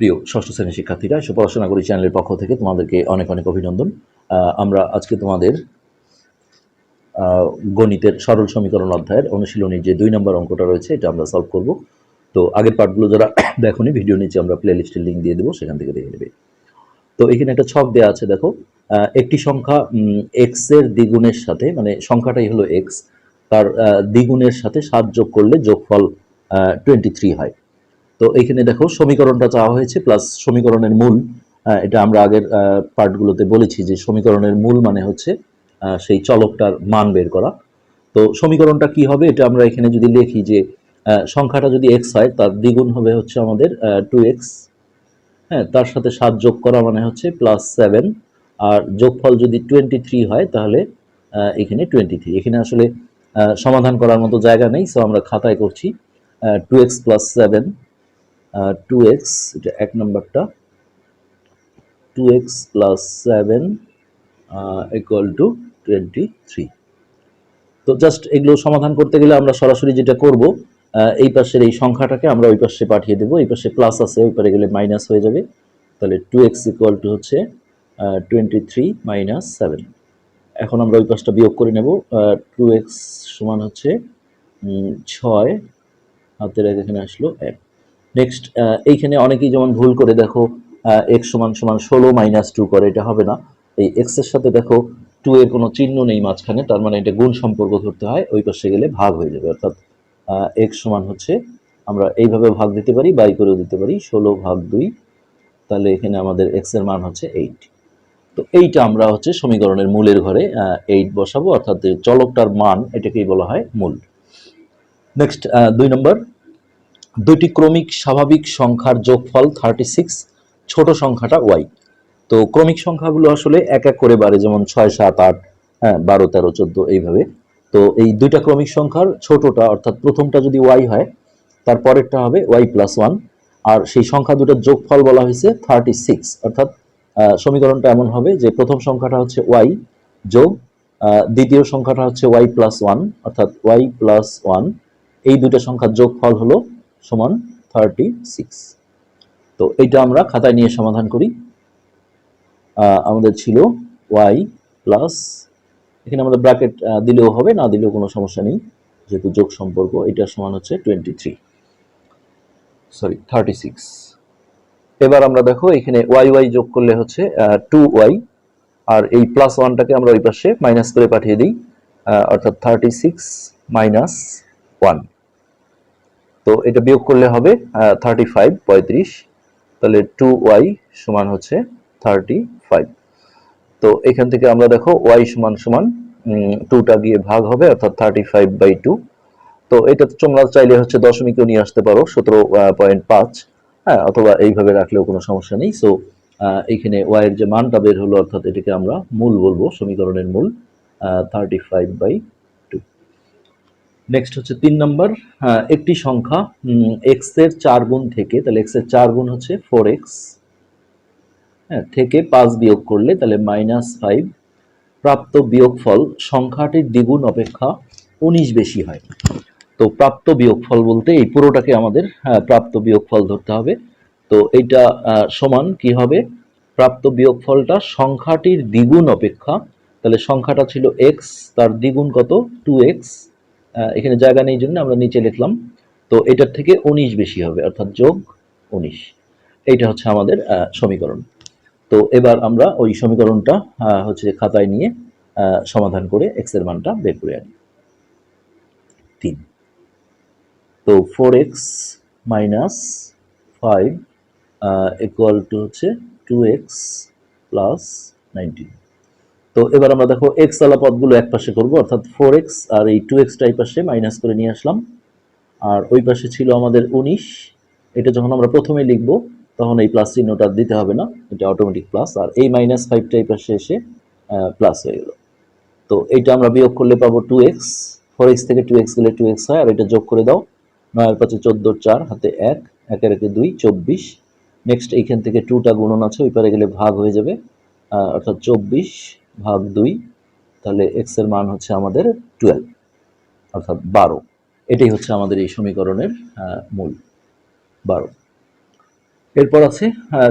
প্রিয় ষষ্ঠ শ্রেণির শিক্ষার্থীরা এসব পড়াশোনা করি চ্যানেলের পক্ষ থেকে তোমাদেরকে অনেক অনেক অভিনন্দন। আমরা আজকে তোমাদের গণিতের সরল সমীকরণ অধ্যায়ের অনুশীলনীর যে দুই নম্বর অঙ্কটা রয়েছে, এটা আমরা সলভ করব। তো আগের পার্টগুলো যারা দেখোনি, ভিডিও নিচে আমরা প্লে লিস্টের লিঙ্ক দিয়ে দেবো, সেখান থেকে দেখে নেবে। তো এখানে একটা ছক দেওয়া আছে, দেখো। একটি সংখ্যা এক্সের দ্বিগুণের সাথে মানে সংখ্যাটাই হলো এক্স তার দ্বিগুণের সাথে সাত যোগ করলে যোগফল টোয়েন্টি থ্রি হয়। তো এইখানে দেখো সমীকরণটা চাওয়া হয়েছে প্লাস সমীকরণের মূল এটা আমরা আগের পার্টগুলোতে বলেছি যে সমীকরণের মূল মানে হচ্ছে সেই চলকটার মান বের করা। তো সমীকরণটা কি হবে এটা আমরা এখানে যদি লিখি যে সংখ্যাটা যদি এক্স হয় তার দ্বিগুণ হবে হচ্ছে আমাদের টু এক্স হ্যাঁ তার সাথে সাত যোগ করা মানে হচ্ছে প্লাস সেভেন আর যোগফল যদি টোয়েন্টি থ্রি হয় তাহলে এখানে টোয়েন্টি থ্রি এখানে আসলে সমাধান করার মতো জায়গা নেই সো আমরা খাতায় করছি two x plus seven two x এটা এক নম্বরটা। Two x plus seven equal to twenty three তো জাস্ট এগুলো সমাধান করতে গেলে আমরা সরাসরি যেটা করব এই পাশের এই সংখ্যাটাকে আমরা ওই পাশে পাঠিয়ে দেবো। এই পাশে প্লাস আছে, ওই পারে গেলে মাইনাস হয়ে যাবে। তাহলে টু এক্স ইকুয়াল টু হচ্ছে টোয়েন্টি থ্রি মাইনাস সেভেন এখন আমরা ওই পাশটা বিয়োগ করে নেব টু এক্স সমান হচ্ছে ছয়। হাতের এক এখানে আসলো এক। নেক্সট এইখানে অনেকেই যেমন ভুল করে, দেখো এক্স সমান সমান ষোলো মাইনাস টু করে, এটা হবে না। এই এক্সের সাথে দেখো টু এর কোনো চিহ্ন নেই মাঝখানে, তার মানে এটা গুণ সম্পর্ক ধরতে হয়, ওই পাশে গেলে ভাগ হয়ে যাবে। অর্থাৎ এক্স সমান হচ্ছে, আমরা এইভাবে ভাগ দিতে পারি বাই করেও দিতে পারি, ষোলো ভাগ দুই, তাহলে এখানে আমাদের এক্সের মান হচ্ছে এইট তো এইটা আমরা হচ্ছে সমীকরণের মূলের ঘরে এইট বসাবো, অর্থাৎ চলকটার মান, এটাকেই বলা হয় মূল। নেক্সট দুই নম্বর দুইটি ক্রমিক স্বাভাবিক সংখ্যার যোগফল থার্টি সিক্স ছোট সংখ্যাটা ওয়াই তো ক্রমিক সংখ্যাগুলো আসলে এক এক করে বাড়ে, যেমন ছয়, সাত, আট হ্যাঁ বারো, তেরো, চোদ্দ এইভাবে। তো এই দুইটা ক্রমিক সংখ্যার ছোটটা, অর্থাৎ প্রথমটা যদি ওয়াই হয়, তার পরেরটা হবে ওয়াই প্লাস ওয়ান আর সেই সংখ্যা দুটোর যোগফল বলা হয়েছে থার্টি সিক্স অর্থাৎ সমীকরণটা এমন হবে যে প্রথম সংখ্যাটা হচ্ছে ওয়াই যোগ দ্বিতীয় সংখ্যাটা হচ্ছে ওয়াই প্লাস ওয়ান অর্থাৎ ওয়াই প্লাস ওয়ান এই দুটো সংখ্যার যোগফল হলো সমান থার্টি সিক্স তো এইটা আমরা খাতায় নিয়ে সমাধান করি। আমাদের ছিল ওয়াই প্লাস এখানে আমাদের ব্র্যাকেট দিলেও হবে, না দিলেও কোনো সমস্যা নেই, যেহেতু যোগ সম্পর্ক এটা সমান হচ্ছে twenty three sorry thirty six এবার আমরা দেখো, এখানে ওয়াই ওয়াই যোগ করলে হচ্ছে টু ওয়াই আর এই প্লাস ওয়ানটাকে আমরা ওই পাশে মাইনাস করে পাঠিয়ে দিই অর্থাৎ থার্টি সিক্স মাইনাস ওয়ান তো এটা বিয়োগ করলে হবে থার্টি ফাইভ পঁয়ত্রিশ, তাহলে টু ওয়াই সমান হচ্ছে থার্টি ফাইভ তো এখান থেকে আমরা দেখো ওয়াই সমান সমান টুটা গিয়ে ভাগ হবে, অর্থাৎ থার্টি ফাইভ বাই টু তো এটা তোমরা চাইলে হচ্ছে দশমিকেও নিয়ে আসতে পারো, সতেরো পয়েন্ট পাঁচ হ্যাঁ অথবা এইভাবে রাখলেও কোনো সমস্যা নেই। সো এইখানে ওয়াই এর যে মানটা বের হলো, অর্থাৎ এটাকে আমরা মূল বলব, সমীকরণের মূল থার্টি ফাইভ বাই নেক্সট হচ্ছে তিন নম্বর একটি সংখ্যা এক্সের চার গুণ থেকে তাহলে এক্সের চার গুণ হচ্ছে ফোর এক্স হ্যাঁ থেকে পাঁচ বিয়োগ করলে তাহলে মাইনাস ফাইভ প্রাপ্ত বিয়োগফল সংখ্যাটির দ্বিগুণ অপেক্ষা উনিশ বেশি হয়। তো প্রাপ্ত বিয়োগফল বলতে এই পুরোটাকে আমাদের হ্যাঁ, প্রাপ্ত বিয়োগফল ধরতে হবে। তো আহ, সমান কি হবে? প্রাপ্ত বিয়োগফলটা সংখ্যাটির দ্বিগুণ অপেক্ষা তাহলে সংখ্যাটা ছিল এক্স তার দ্বিগুণ কত? টু এক্স এখানে জায়গা নেই জন্য আমরা নিচে লিখলাম। তো এটার থেকে উনিশ বেশি হবে, অর্থাৎ যোগ উনিশ। এইটা হচ্ছে আমাদের সমীকরণ। তো এবার আমরা ওই সমীকরণটা হচ্ছে খাতায় নিয়ে সমাধান করে এক্সের মানটা বের করে আনি। তিন। তো four x minus five equal to হচ্ছে টু এক্স প্লাস নাইনটিন তো এবার আমরা দেখো এক্স আলা পদগুলো এক পাশে করব, অর্থাৎ ফোর এক্স আর এই টু এক্সটা এই পাশে মাইনাস করে নিয়ে আসলাম। আর ওই পাশে ছিল আমাদের উনিশ। এটা যখন আমরা প্রথমে লিখব, তখন এই প্লাস চিহ্নটা দিতে হবে না, এটা অটোমেটিক প্লাস আর এই মাইনাস ফাইভটা এই পাশে এসে প্লাস হয়ে গেল। তো এইটা আমরা বিয়োগ করলে পাবো টু এক্স ফোর এক্স থেকে টু এক্স গেলে টু এক্স হয়, আর এটা যোগ করে দাও। নয়ের পাঁচে চোদ্দ, চার, হাতে এক একের একে দুই, চব্বিশ। নেক্সট এইখান থেকে টুটা গুণন আছে, ওই পারে গেলে ভাগ হয়ে যাবে অর্থাৎ চব্বিশ। ভাগ দুই, তাহলে এক্সের মান হচ্ছে আমাদের টুয়েলভ অর্থাৎ বারো। এটাই হচ্ছে আমাদের এই সমীকরণের মূল বারো। এরপর আছে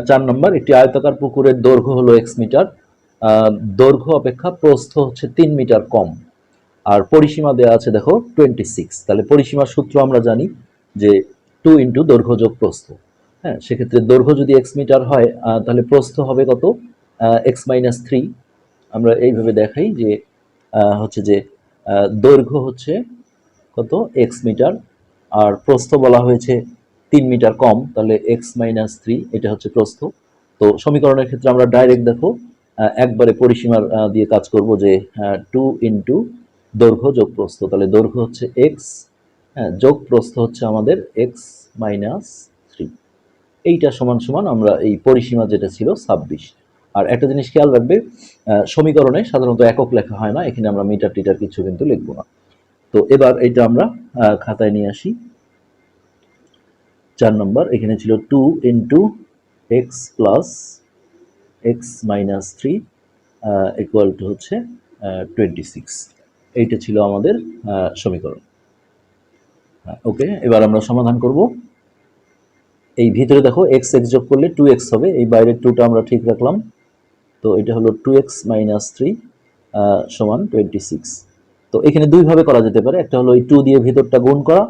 চার নম্বর, একটি আয়তাকার পুকুরের দৈর্ঘ্য হলো এক্স মিটার। দৈর্ঘ্য অপেক্ষা প্রস্থ হচ্ছে তিন মিটার কম। আর পরিসীমা দেওয়া আছে, দেখো টোয়েন্টি সিক্স তাহলে পরিসীমার সূত্র আমরা জানি যে টু ইন্টু দৈর্ঘ্য যোগ প্রস্থ। হ্যাঁ সেক্ষেত্রে দৈর্ঘ্য যদি এক্স মিটার হয় তাহলে প্রস্থ হবে কত? এক্স মাইনাস থ্রি আমরা এইভাবে দেখাই যে হচ্ছে যে দৈর্ঘ্য হচ্ছে কত? এক্স মিটার আর প্রস্থ বলা হয়েছে তিন মিটার কম, তাহলে এক্স মাইনাস থ্রি এটা হচ্ছে প্রস্থ। তো সমীকরণের ক্ষেত্রে আমরা ডাইরেক্ট দেখো একবারে পরিসীমার দিয়ে কাজ করব যে টু ইন্টু দৈর্ঘ্য যোগ প্রস্থ। তাহলে দৈর্ঘ্য হচ্ছে এক্স হ্যাঁ যোগ প্রস্থ হচ্ছে আমাদের এক্স মাইনাস থ্রি এইটা সমান সমান আমরা এই পরিসীমা যেটা ছিল ছাব্বিশ। আর একটা জিনিস খেয়াল রাখবে সমীকরণে সাধারণত একক লেখা হয় না, এখানে আমরা মিটার টিটার কিছু কিন্তু লিখব না। তো এবার এটা আমরা খাতায় নিয়ে আসি। চার নম্বর, এখানে ছিল two into x plus x minus three equal to হচ্ছে টোয়েন্টি সিক্স এইটা ছিল আমাদের সমীকরণ। ওকে এবার আমরা সমাধান করব। এই ভিতরে দেখো এক্স এক্স যোগ করলে টু এক্স হবে, এই বাইরের টুটা আমরা ঠিক রাখলাম। তো এটা হলো টু এক্স মাইনাস থ্রি সমান টোয়েন্টি সিক্স তো এখানে দুইভাবে করা যেতে পারে, একটা হলো এই টু দিয়ে ভিতরটা গুণ করা,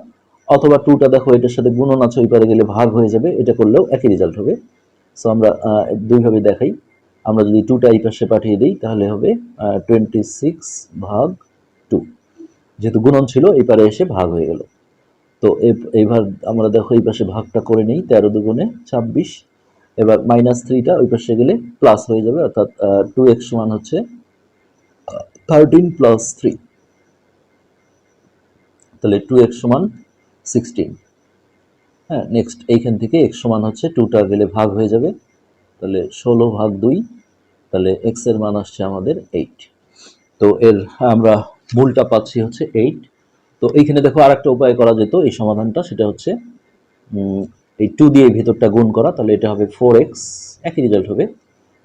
অথবা টুটা দেখো এটার সাথে গুণন আছে, ওই পারে গেলে ভাগ হয়ে যাবে, এটা করলেও একই রেজাল্ট হবে। সো আমরা দুইভাবে দেখাই। আমরা যদি টুটা এই পাশে পাঠিয়ে দিই, তাহলে হবে টোয়েন্টি সিক্স ভাগ টু যেহেতু গুণন ছিল, এই পারে এসে ভাগ হয়ে গেল। তো এ- এইবার আমরা দেখো এই পাশে ভাগটা করে নিই, তেরো দুগুণে ছাব্বিশ। এবার মাইনাস থ্রিটা ওই পাশে গেলে প্লাস হয়ে যাবে, অর্থাৎ টু এক্স সমান হচ্ছে থার্টিন প্লাস থ্রি তাহলে টু এক্স সমান সিক্সটিন হ্যাঁ নেক্সট এইখান থেকে এক্স সমান হচ্ছে টুটা গেলে ভাগ হয়ে যাবে, তাহলে ষোলো ভাগ দুই, তাহলে এক্সের মান আসছে আমাদের এইট তো এর, আমরা মূলটা পাচ্ছি হচ্ছে এইট তো এইখানে দেখো আর একটা উপায় করা যেত, এই সমাধানটা, সেটা হচ্ছে এই টু দিয়ে ভেতরটা গুণ করা, তাহলে এটা হবে ফোর এক্স একই রেজাল্ট হবে।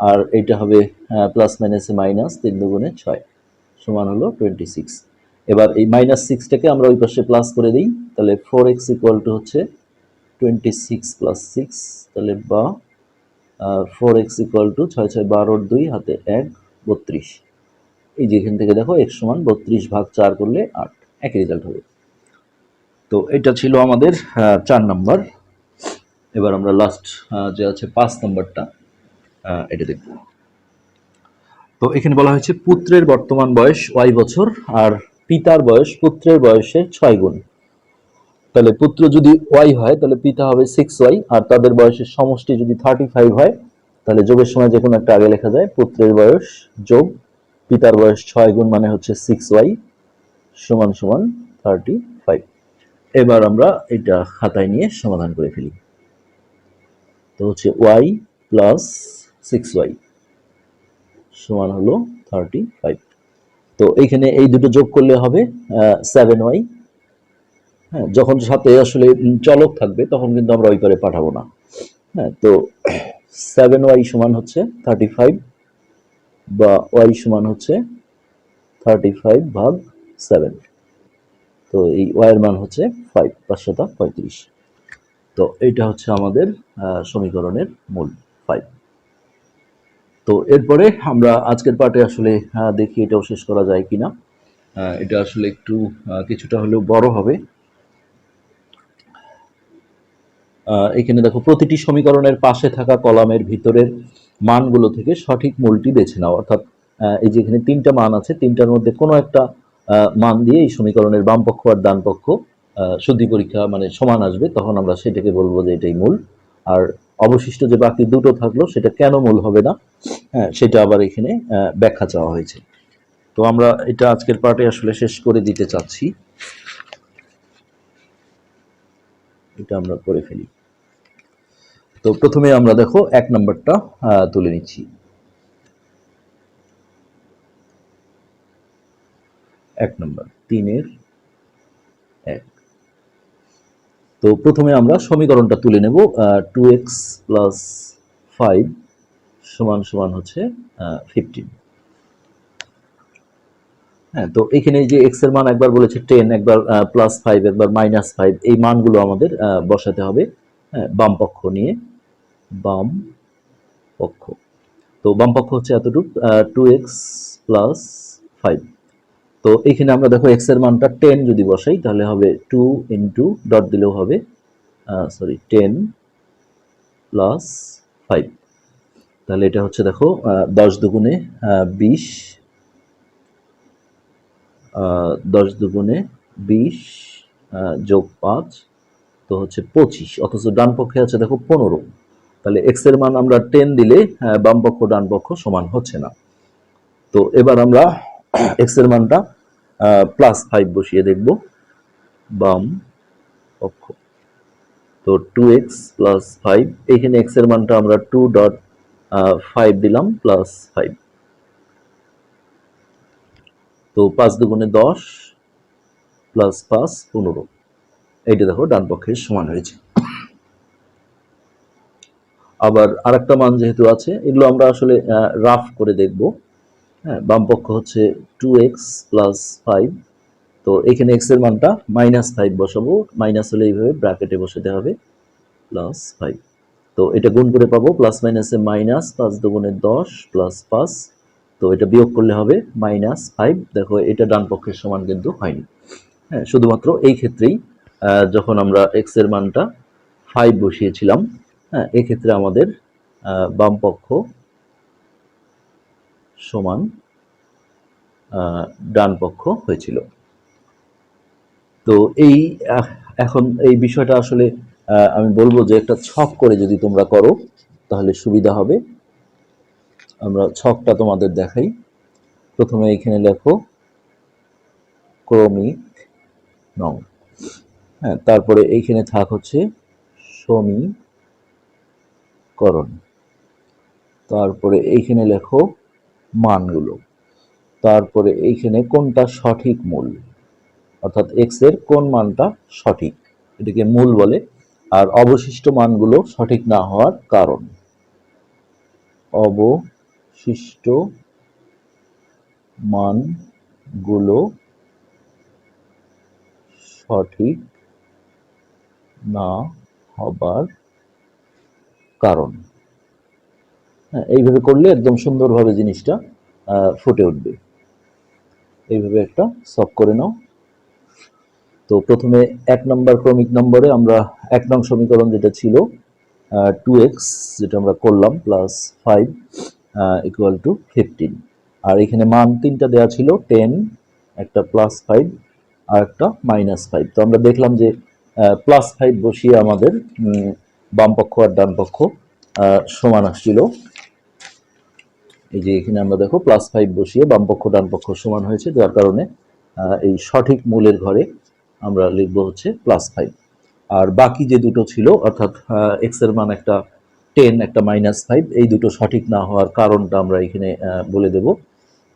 আর এটা হবে প্লাস মাইনাসে মাইনাস তিন দুগুণে ছয়, সমান হলো টোয়েন্টি সিক্স এবার এই মাইনাস সিক্সটাকে আমরা ওই পাশে প্লাস করে দিই, তাহলে ফোর এক্স ইকুয়াল টু হচ্ছে টোয়েন্টি সিক্স প্লাস সিক্স তাহলে বা ফোর এক্স ইকুয়াল টু ছয় ছয় বারোর দুই, হাতে এক, বত্রিশ। এই যে এখান থেকে দেখো এক সমান বত্রিশ ভাগ চার করলে আট, একই রেজাল্ট হবে। তো এটা ছিল আমাদের চার নম্বর এবার আমরা লাস্ট যে আছে পাঁচ নম্বরটা এটা দেখব। তো এখানে বলা হয়েছে পুত্রের বর্তমান বয়স ওয়াই বছর আর পিতার বয়স পুত্রের বয়সের ছয় গুণ। তাহলে পুত্র যদি ওয়াই হয়, তাহলে পিতা হবে সিক্স ওয়াই আর তাদের বয়সের সমষ্টি যদি থার্টি ফাইভ হয়, তাহলে যোগের সময় যে কোনো একটা আগে লেখা যায়, পুত্রের বয়স যোগ, পিতার বয়স ছয় গুণ মানে হচ্ছে সিক্স ওয়াই সমান সমান থার্টি ফাইভ এবার আমরা এটা খাতায় নিয়ে সমাধান করে ফেলি। তো হচ্ছে ওয়াই প্লাস সিক্স ওয়াই সমান হলো থার্টি ফাইভ তো এইখানে এই দুটো যোগ করলে হবে সেভেন ওয়াই হ্যাঁ যখন সাথে আসলে চলক থাকবে, তখন কিন্তু আমরা ওই পারে পাঠাবো না। হ্যাঁ তো সেভেন ওয়াই সমান হচ্ছে থার্টি ফাইভ বা ওয়াই সমান হচ্ছে থার্টি ফাইভ ভাগ সেভেন তো এই ওয়াইয়ের মান হচ্ছে ফাইভ পাঁচশোটা পঁয়ত্রিশ। তো এইটা হচ্ছে আমাদের সমীকরণের মূল ফাইভ তো এরপরে আমরা আজকের পার্টে আসলে দেখি এটাও শেষ করা যায় কিনা। এটা আসলে একটু কিছুটা হলেও বড় হবে। এখানে দেখো, প্রতিটি সমীকরণের পাশে থাকা কলামের ভিতরের মানগুলো থেকে সঠিক মূলটি বেছে নাও। অর্থাৎ এই যে এখানে তিনটা মান আছে, তিনটার মধ্যে কোনো একটা মান দিয়ে এই সমীকরণের বাম পক্ষ আর ডান পক্ষ শুদ্ধি পরীক্ষা মানে সমান আসবে, তখন আমরা সেটাকে বলব যে এটাই মূল। আর অবশিষ্ট যে বাকি দুটো থাকল, সেটা কেন মূল হবে না? হ্যাঁ সেটা আবার এখানে ব্যাখ্যা চাওয়া হয়েছে। তো আমরা এটা আজকের পার্টে আসলে শেষ করে দিতে চাচ্ছি। এটা আমরা করে ফেলি। তো প্রথমে আমরা দেখো, এক নম্বরটা তুলে নিচ্ছি। এক নম্বর, তিনের এক তো প্রথমে আমরা সমীকরণটা তুলে নেব টু এক্স প্লাস ফাইভ সমান সমান হচ্ছে ফিফটিন হ্যাঁ তো এখানে যে এক্সের মান একবার বলেছে টেন একবার প্লাস ফাইভ একবার মাইনাস ফাইভ এই মানগুলো আমাদের বসাতে হবে হ্যাঁ বাম পক্ষ নিয়ে, বাম পক্ষ। তো বাম পক্ষ হচ্ছে এতটুকু টু এক্স প্লাস ফাইভ তো এখানে আমরা দেখো এক্সের মানটা টেন যদি বসাই, তাহলে হবে টু ইন্টু ডট দিলেও হবে সরি টেন প্লাস ফাইভ তাহলে এটা হচ্ছে দেখো দশ দুগুণে বিশ দশ দুগুণে বিশ যোগ পাঁচ, তো হচ্ছে পঁচিশ। অথচ ডান পক্ষে আছে দেখো পনেরো। তাহলে এক্সের মান আমরা টেন দিলে বাম পক্ষ, ডান পক্ষ সমান হচ্ছে না। তো এবার আমরা এক্সের মানটা প্লাস ফাইভ বসিয়ে দেখব। বাম পক্ষ তো টু এক্স প্লাস ফাইভ এখানে এক্সের মানটা আমরা টু ডট ফাইভ দিলাম প্লাস ফাইভ তো পাঁচ দুগুণে দশ প্লাস পাঁচ পনেরো। এইটা দেখো, ডান পক্ষের সমান হয়েছে। আবার আরেকটা মান যেহেতু আছে, এগুলো আমরা আসলে রাফ করে দেখব। হ্যাঁ বাম পক্ষ হচ্ছে টু এক্স প্লাস ফাইভ তো এখানে এক্সের মানটা মাইনাস ফাইভ বসাবো। মাইনাস হলে এইভাবে ব্র্যাকেটে বসাতে হবে। প্লাস ফাইভ তো এটা গুণ করে পাবো প্লাস মাইনাসে মাইনাস পাঁচ দুগুণে দশ প্লাস পাঁচ। তো এটা বিয়োগ করলে হবে মাইনাস ফাইভ দেখো, এটা ডান পক্ষের সমান কিন্তু হয়নি। হ্যাঁ শুধুমাত্র এই ক্ষেত্রেই যখন আমরা এক্সের মানটা ফাইভ বসিয়েছিলাম হ্যাঁ এক্ষেত্রে আমাদের বাম পক্ষ সমান ডান পক্ষ হয়েছিল। তো এই এখন এই বিষয়টা আসলে আমি বলব যে একটা ছক করে যদি তোমরা করো, তাহলে সুবিধা হবে। আমরা ছকটা তোমাদের দেখাই। প্রথমে এখানে লেখো, ক্রমিক নং। হ্যাঁ তারপরে এইখানে থাক হচ্ছে সমীকরণ। তারপরে এইখানে লেখো মানগুলো। তারপরে এইখানে কোনটা সঠিক মূল? অর্থাৎ এক্সের কোন মানটা সঠিক? এটাকে মূল বলে। আর অবশিষ্ট মানগুলো সঠিক না হওয়ার কারণ। অবশিষ্ট মানগুলো সঠিক না হবার কারণ। এইভাবে করলে একদম সুন্দরভাবে জিনিসটা ফুটে উঠবে। এইভাবে একটা সফ করে নাও। তো প্রথমে এক নম্বর ক্রমিক নম্বরে আমরা এক নং সমীকরণ যেটা ছিল টু এক্স যেটা আমরা করলাম plus five equal to fifteen আর এখানে মান তিনটা দেওয়া ছিল টেন একটা প্লাস ফাইভ আর একটা মাইনাস ফাইভ তো আমরা দেখলাম যে প্লাস ফাইভ বসিয়ে আমাদের উম, বাম পক্ষ আর ডান পক্ষ সমান আসছিল। এই যে এখানে আমরা দেখো প্লাস ফাইভ বসিয়ে বাম পক্ষ, ডান পক্ষ সমান হয়েছে, যার কারণে এই সঠিক মূলের ঘরে আমরা লিখব হচ্ছে প্লাস ফাইভ আর বাকি যে দুটো ছিল, অর্থাৎ এক্সের মান একটা টেন একটা মাইনাস ফাইভ এই দুটো সঠিক না হওয়ার কারণটা আমরা এখানে বলে দেব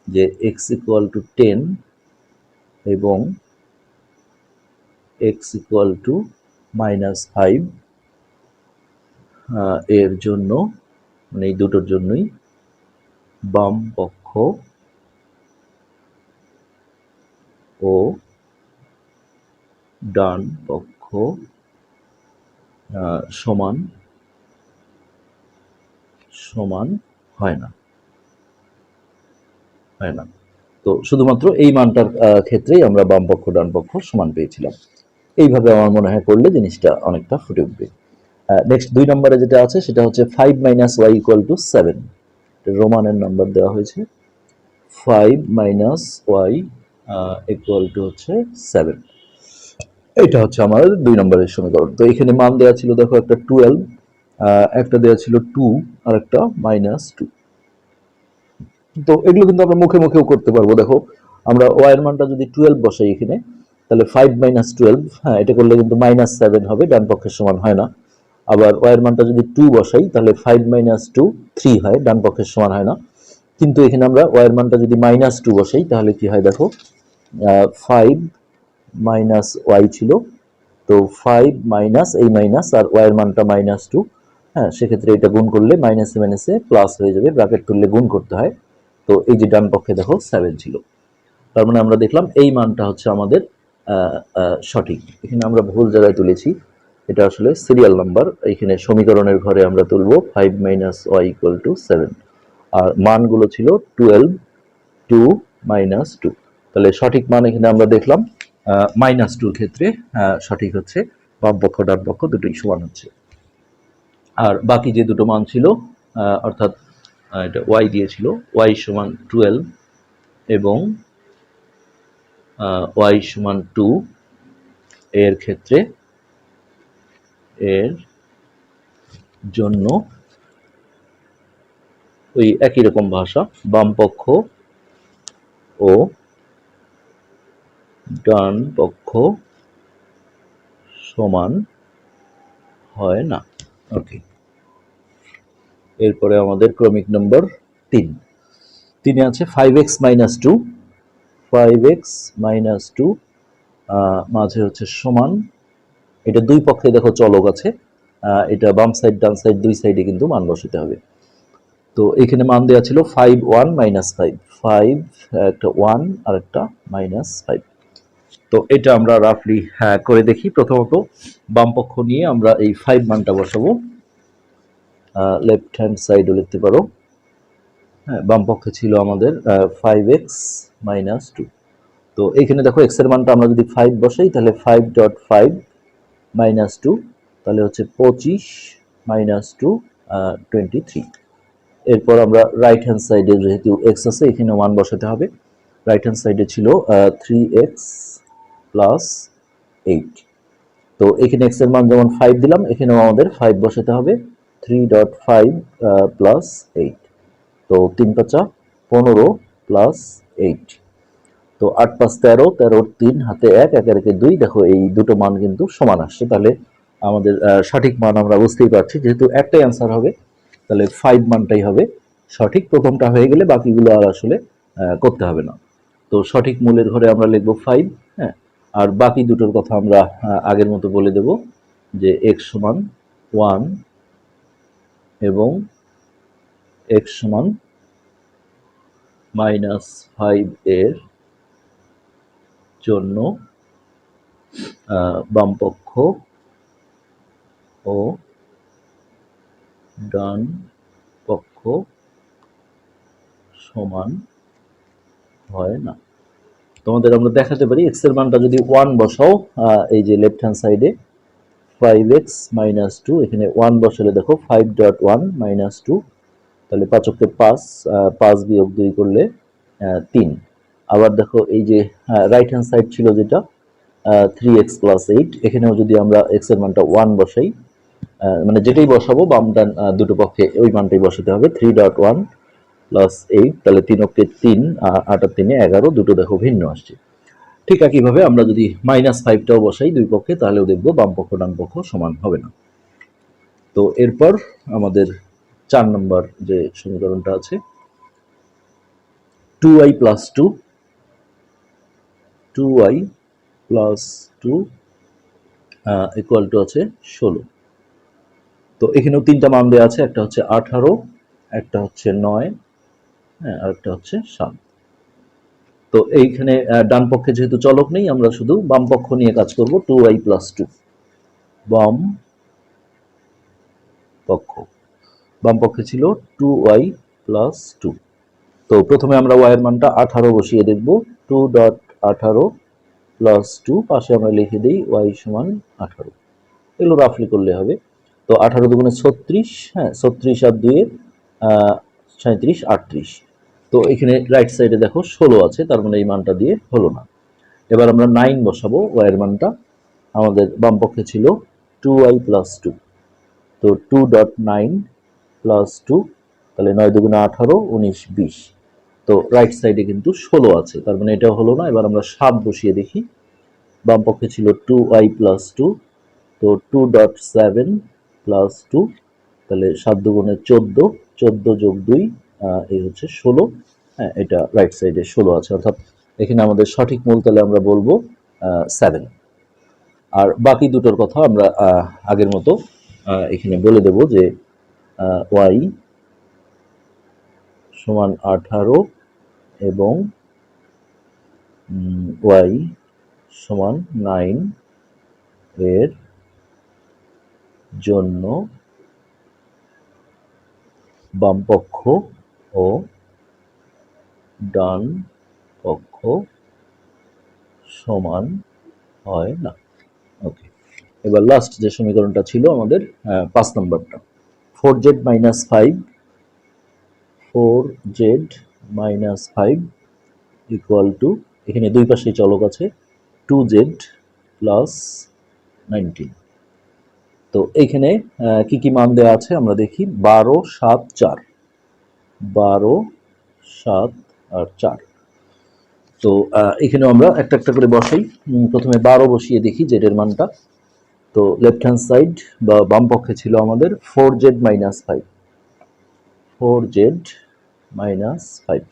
যে এক্স ইকুয়াল টু টেন এবং x equal to minus five এর জন্য মানে এই দুটোর জন্যই বাম পক্ষ ও ডান পক্ষ সমান সমান হয় না। হয় না। তো শুধুমাত্র এই মানটার ক্ষেত্রেই আমরা বাম পক্ষ, ডান পক্ষ সমান পেয়েছিলাম। এইভাবে আমার মনে হয় করলে জিনিসটা অনেকটা ফুটে উঠবে। নেক্সট দুই নম্বরে যেটা আছে, সেটা হচ্ছে five minus y equal to seven রোমানের number দেওয়া হয়েছে। Five minus y equal to হচ্ছে সেভেন এটা হচ্ছে আমাদের দুই নম্বরের সমীকরণ। তো এখানে মান দেওয়া ছিল, দেখো একটা টুয়েলভ একটা দেওয়া ছিল টু আর একটা মাইনাস টু তো এগুলো কিন্তু আমরা মুখে মুখেও করতে পারব। দেখো, আমরা ওয়াই এর মানটা যদি টুয়েলভ বসাই এখানে, তাহলে ফাইভ মাইনাস টুয়েলভ হ্যাঁ এটা করলে কিন্তু মাইনাস সেভেন হবে, ডান পক্ষের সমান হয় না। আবার ওয়াই এর মানটা যদি টু বসাই, তাহলে ফাইভ মাইনাস টু থ্রি হয়, ডান পক্ষের সমান হয় না। কিন্তু এখানে আমরা ওয়াই এর মানটা যদি মাইনাস টু বসাই, তাহলে কি হয় দেখো ফাইভ মাইনাস ওয়াই ছিল, তো ফাইভ মাইনাস এই মাইনাস আর ওয়াই এর মানটা মাইনাস টু হ্যাঁ সেক্ষেত্রে এটা গুণ করলে মাইনাসে মাইনাসে প্লাস হয়ে যাবে ব্র্যাকেট তুললে গুণ করতে হয়। তো এই যে ডান পক্ষে দেখো সেভেন ছিল। তার মানে আমরা দেখলাম এই মানটা হচ্ছে আমাদের সঠিক। এখানে আমরা ভুল জায়গায় তুলেছি। এটা আসলে সিরিয়াল নাম্বার এখানে সমীকরণের ঘরে আমরা তুলব five minus y equal to seven আর মানগুলো ছিল টুয়েলভ টু মাইনাস টু তাহলে সঠিক মান এখানে আমরা দেখলাম মাইনাস টুর ক্ষেত্রে সঠিক হচ্ছে বাম পক্ষ, ডান পক্ষ দুটোই সমান হচ্ছে। আর বাকি যে দুটো মান ছিল অর্থাৎ এটা ওয়াই দিয়েছিল ওয়াই সমান টুয়েলভ এবং ওয়াই সমান টু এর ক্ষেত্রে এর জন্য ওই একই রকম ভাষা, বামপক্ষ ও ডান পক্ষ সমান হয় না। ওকে এরপরে আমাদের ক্রমিক নম্বর তিন। তিনে আছে five x minus two five x minus two মাঝে হচ্ছে সমান এটা দুই পক্ষে দেখো চলক আছে। এটা বাম সাইড ডান সাইড দুই সাইডে কিন্তু মান বসাতে হবে। তো এখানে মান দেওয়া ছিল five one minus five five একটা ওয়ান আর একটা মাইনাস ফাইভ তো এটা আমরা রাফলি হ্যাঁ করে দেখি। প্রথমত বাম পক্ষ নিয়ে আমরা এই ফাইভ মানটা বসাবো। লেফট হ্যান্ড সাইডও লিখতে পারো। হ্যাঁ বাম পক্ষে ছিল আমাদের ফাইভ এক্স মাইনাস টু তো এখানে দেখো এক্সের মানটা আমরা যদি ফাইভ বসাই, তাহলে five dot five minus two তাহলে হচ্ছে পঁচিশ মাইনাস টু টোয়েন্টি থ্রি এরপর আমরা রাইট হ্যান্ড সাইডে যেহেতু এক্স আছে এখানে ওয়ান বসাতে হবে। রাইট হ্যান্ড সাইডে ছিল থ্রি এক্স প্লাস এইট তো এখানে এক্সের মান যেমন ফাইভ দিলাম, এখানেও আমাদের ফাইভ বসাতে হবে three dot five plus eight তো তিন পাঁচা পনেরো প্লাস এইট তো আট পাঁচ তেরো তেরোর তিন, হাতে এক একের একে দুই, দেখো এই দুটো মান কিন্তু সমান আসছে। তাহলে আমাদের সঠিক মান আমরা বুঝতেই পারছি, যেহেতু একটাই অ্যান্সার হবে, তাহলে ফাইভ মানটাই হবে। সঠিক প্রথমটা হয়ে গেলে বাকিগুলো আর আসলে করতে হবে না। তো সঠিক মূলের ঘরে আমরা লিখব ফাইভ হ্যাঁ? আর বাকি দুটোর কথা আমরা আগের মতো বলে দেব, যে এক্স সমান ওয়ান এবং এক্স সমান মাইনাস ফাইভ এর জন্য বামপক্ষ ও ডান পক্ষ সমান হয় না। তোমাদের আমরা দেখাতে পারি এক্সের মানটা যদি ওয়ান বসাও এই যে লেফট হ্যান্ড সাইডে ফাইভ এক্স মাইনাস টু এখানে ওয়ান বসালে দেখো five dot one minus two তাহলে পাঁচককে পাঁচ পাঁচ বিয়োগ দুই করলে তিন। আবার দেখো এই যে রাইট হ্যান্ড সাইড ছিল যেটা থ্রি এক্স প্লাস এইট এখানেও যদি আমরা এক্সের মানটা ওয়ান বসাই মানে যেটাই বসাবো, বাম ডান দুটো পক্ষে ওই মানটাই বসাতে হবে। Three dot one plus eight তাহলে তিন অক্ষে তিন আট আর তিনে এগারো, দুটো দেখো ভিন্ন আসছে। ঠিক একইভাবে আমরা যদি মাইনাস ফাইভটাও বসাই দুই পক্ষে, তাহলেও দেখব বাম পক্ষ, ডান পক্ষ সমান হবে না। তো এরপর আমাদের চার নম্বর যে সমীকরণটা আছে two i plus two two i plus two equal to আছে ষোলো। তো এখানেও তিনটা মান দেওয়া আছে, একটা হচ্ছে আঠারো, একটা হচ্ছে নয় হ্যাঁ আর একটা হচ্ছে সাত। তো এইখানে ডান পক্ষে যেহেতু চলক নেই, আমরা শুধু বাম পক্ষ নিয়ে কাজ করব টু আই প্লাস টু বাম পক্ষ। বাম পক্ষে ছিল টু ওয়াই প্লাস টু তো প্রথমে আমরা ওয়াইয়ের মানটা আঠারো বসিয়ে দেখব টু ডট আঠারো প্লাস টু পাশে আমরা লিখে দিই ওয়াই সমান আঠারো। এগুলো রাফলি করলে হবে। তো আঠারো দুগুণে ছত্রিশ হ্যাঁ ছত্রিশ আর দুয়ে সাঁত্রিশ আটত্রিশ। তো এখানে রাইট সাইডে দেখো ষোলো আছে, তার মানে এই মানটা দিয়ে হলো না। এবার আমরা নাইন বসাবো ওয়াইয়ের মানটা। আমাদের বাম পক্ষে ছিল টু ওয়াই প্লাস টু তো two dot nine plus two তাহলে নয় দুগুণে আঠারো, উনিশ, বিশ। তো রাইট সাইডে কিন্তু ষোলো আছে। তার মানে এটা হলো না। এবার আমরা সাত বসিয়ে দেখি। বাম পক্ষে ছিল টু ওয়াই প্লাস টু তো two dot seven plus two তাহলে সাত দুগুণে চোদ্দ। চোদ্দ যোগ দুই এই হচ্ছে ষোলো। হ্যাঁ এটা রাইট সাইডে ষোলো আছে। অর্থাৎ এখানে আমাদের সঠিক মূল তাহলে আমরা বলব সেভেন আর বাকি দুটোর কথা আমরা আগের মতো এখানে বলে দেব যে ওয়াই সমান আঠারো এবং ওয়াই সমান নাইন এর জন্য বামপক্ষ ও ডান পক্ষ সমান হয় না। ওকে এবার লাস্ট যে সমীকরণটা ছিল আমাদের পাঁচ নম্বরটা। Four z minus five four z minus five equal to এখানে দুই পাশেই চলক আছে টু জেড প্লাস নাইনটিন তো এইখানে আহ, কি কি মান দেওয়া আছে আমরা দেখি বারো সাত চার। বারো সাত আর চার। তো এখানে আমরা একটা একটা করে বসাই। প্রথমে বারো বসিয়ে দেখি জেডের মানটা। তো লেফট হ্যান্ড সাইড বা বাম পক্ষে ছিল আমাদের four z minus five four z minus five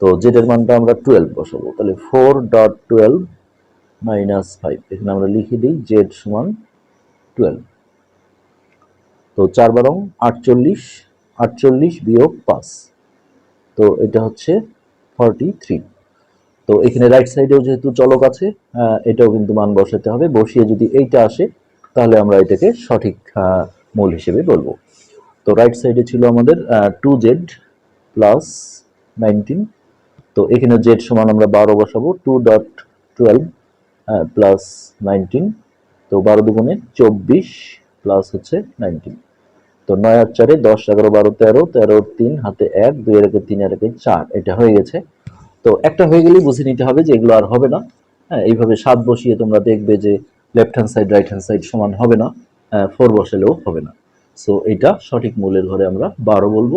তো জেডের মানটা আমরা টুয়েলভ বসাবো। তাহলে four dot twelve minus five এখানে আমরা লিখে দিই জেড সমান টুয়েলভ তো চার বারং আটচল্লিশ আটচল্লিশ বিয়োগ পাঁচ। তো এটা হচ্ছে ফর্টি থ্রি তো এখানে রাইট সাইডেও যেহেতু চলক আছে এটাও কিন্তু মান বসাতে হবে। বসিয়ে যদি এইটা আসে, তাহলে আমরা এটাকে সঠিক মূল হিসেবে বলব। তো রাইট সাইডে ছিল আমাদের টু জেড প্লাস নাইনটিন তো এখানে জেড সমান আমরা বারো বসাবো two dot twelve plus nineteen তো বারো দুগুণে চব্বিশ প্লাস হচ্ছে নাইনটিন তো নয় আর চারে দশ, এগারো, বারো, তেরো তেরো, তিন, হাতে এক, দুই, একে তিন, একে চার। এটা হয়ে গেছে। তো একটা হয়ে গেলেই বুঝে নিতে হবে যে এগুলো আর হবে না। হ্যাঁ এইভাবে সাত বসিয়ে তোমরা দেখবে যে left hand side right hand side সমান হবে না। ফোর বসালেও হবে না। সো এটা সঠিক মূলের ঘরে আমরা বারো বলব।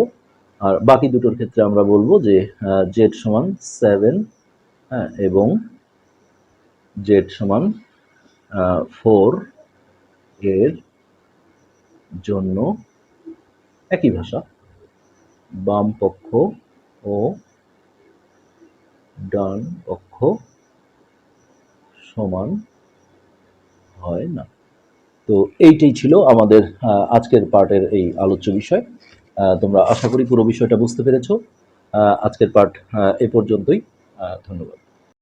আর বাকি দুটোর ক্ষেত্রে আমরা বলব যে জেড সমান সেভেন হ্যাঁ এবং জেড সমান ফোর এর জন্য একই ভাষা। বাম পক্ষ ও ডান পক্ষ সমান হয় না। তো এইটাই ছিল আমাদের আজকের পার্টের এই আলোচ্য বিষয়। তোমরা আশা করি পুরো বিষয়টা বুঝতে পেরেছ। আজকের পাঠ এ পর্যন্তই। ধন্যবাদ।